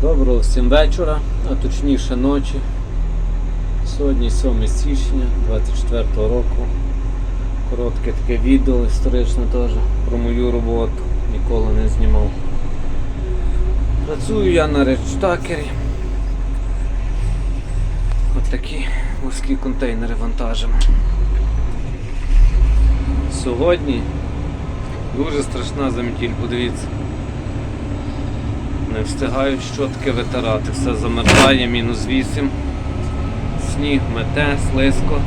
Доброго всім вечора, а точніше ночі. Сьогодні 7 січня 24 року. Коротке таке відео історичне теж про мою роботу. Ніколи не знімав. Працюю я на речтакері. От такі морські контейнери вантажимо. Сьогодні дуже страшна заметіль, подивіться. Не встигають щотки витирати. Все замерзає, мінус 8. Сніг мете, слизько.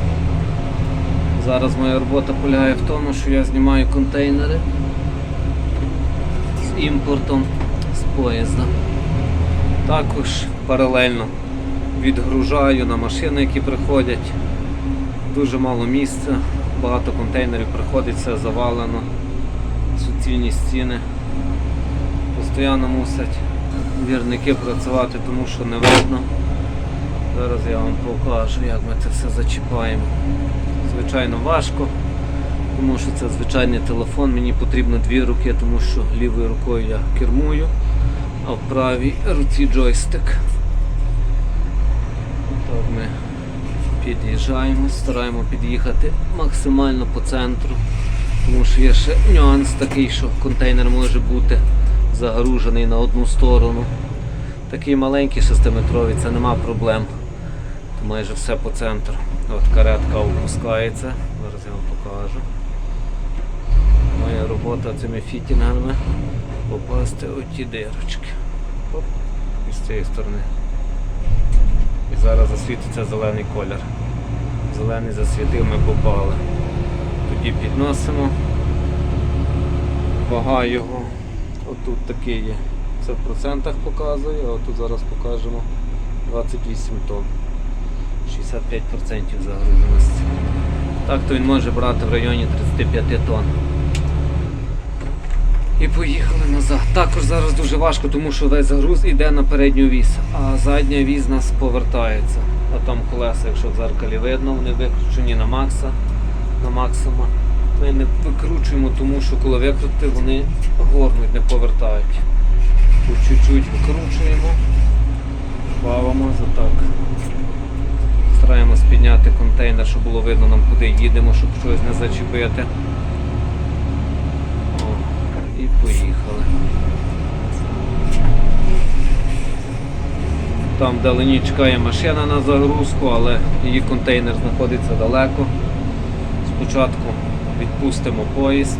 Зараз моя робота полягає в тому, що я знімаю контейнери з імпортом з поїзда. Також паралельно відгружаю на машини, які приходять. Дуже мало місця, багато контейнерів приходить, все завалено, суцільні стіни. Постійно мусять вірники працювати, тому що не видно. Зараз я вам покажу, як ми це все зачіпаємо. Звичайно важко, тому що це звичайний телефон, мені потрібно дві руки, тому що лівою рукою я кермую, а в правій руці джойстик. Так ми під'їжджаємо, стараємо під'їхати максимально по центру, тому що є ще нюанс такий, що контейнер може бути загружений на одну сторону. Такий маленький 6-метровий, це нема проблем. Майже все по центру. От каретка опускається. Зараз я вам покажу. Моя робота цими фітінгами попасти у ті дирочки. Оп, і з цієї сторони. І зараз засвітиться зелений колір. Зелений засвітив, ми попали. Тоді підносимо. Вага його. Отут такий є. Це в процентах показує, а отут зараз покажемо 28 тонн. 65% загруженості. Так то він може брати в районі 35 тонн. І поїхали назад. Також зараз дуже важко, тому що весь загруз йде на передню вісь, а задня вісь нас повертається. А там колеса, якщо в зеркалі видно, вони викручені на макса, на максима. Ми не викручуємо, тому що коли викрути, вони горнуть, не повертають. Тут чуть-чуть викручуємо, бавимо так. Стараємось підняти контейнер, щоб було видно нам куди їдемо, щоб щось не зачепити. О, і поїхали. Там вдалині чекає машина на загрузку, але її контейнер знаходиться далеко. Спочатку відпустимо поїзд,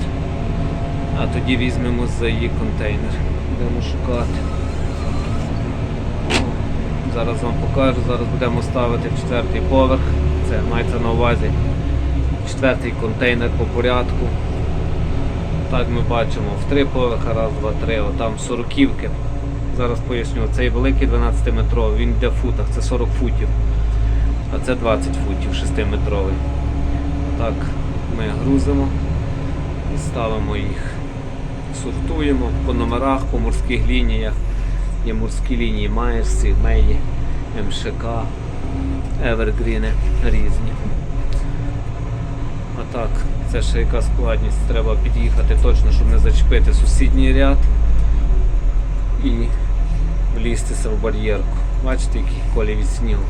а тоді візьмемо за її контейнер. Будемо шукати. Зараз вам покажу, зараз будемо ставити четвертий поверх. Це мається на увазі четвертий контейнер по порядку. Так ми бачимо в три поверха, раз, два, три, отам сороківки. Зараз поясню, цей великий 12-метровий, він йде в футах, це 40 футів, а це 20 футів 6-метровий. Так, ми грузимо і ставимо їх. Сортуємо по номерах, по морських лініях. Є морські лінії Майерсі, Меї, МШК, Евергріни різні. А так, це ще яка складність, треба під'їхати точно, щоб не зачепити сусідній ряд і влізтися в бар'єрку. Бачите, який колі від снігу.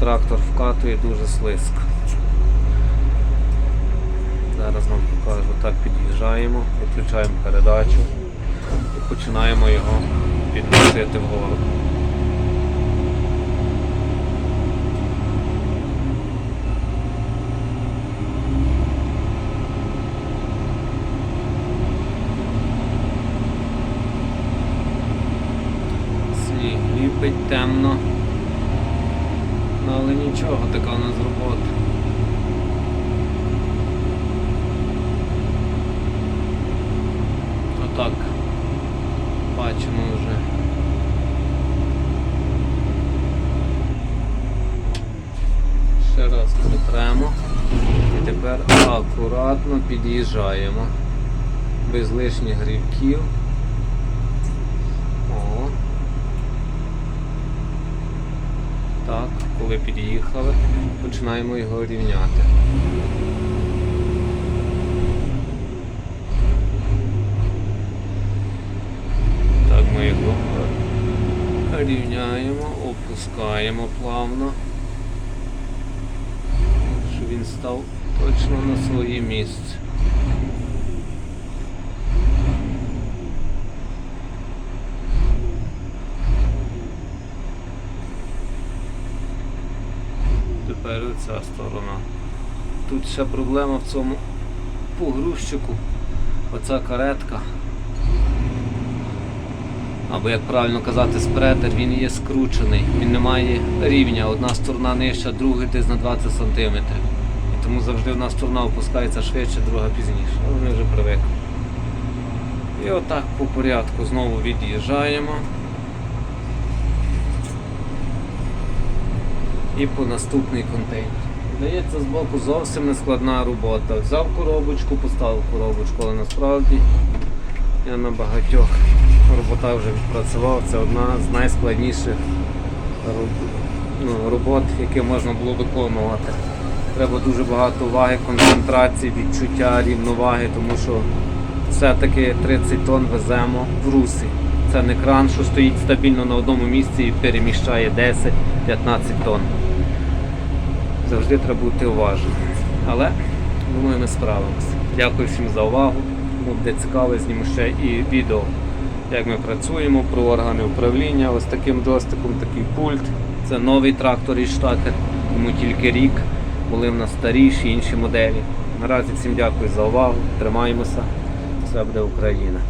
Трактор вкатує дуже слизько. Зараз вам покажу. Так під'їжджаємо, виключаємо передачу і починаємо його підносити вгору. Сніг ліпить темно. Але нічого, така у нас робота. Отак. Бачимо вже. Ще раз притремо. І тепер акуратно під'їжджаємо. Без лишніх грівків. О. Так, коли під'їхали, починаємо його рівняти. Так ми його Рівняємо, опускаємо плавно. Щоб він став точно на своє місце. Тепер ця сторона. Тут ще проблема в цьому погрузчику. Оця каретка. Або як правильно казати, спретер, він є скручений, він не має рівня. Одна сторона нижча, друга десь на 20 см. Тому завжди одна сторона опускається швидше, друга пізніше. Але ми вже привикли. І отак по порядку знову від'їжджаємо. І по наступний контейнер. Здається, з боку зовсім не складна робота. Взяв коробочку, поставив коробочку, але насправді я на багатьох роботах вже відпрацював. Це одна з найскладніших ну, робот, які можна було виконувати. Треба дуже багато уваги, концентрації, відчуття, рівноваги, тому що все-таки 30 тонн веземо в русі. Це не кран, що стоїть стабільно на одному місці і переміщає 10-15 тонн. Завжди треба бути уважним. Але думаю, ми справимося. Дякую всім за увагу. Кому буде цікаво, зніму ще і відео, як ми працюємо, про органи управління. Ось таким джойстиком, такий пульт. Це новий трактор із штаки, йому тільки рік. Були в нас старіші інші моделі. Наразі всім дякую за увагу. Тримаємося. Все буде Україна.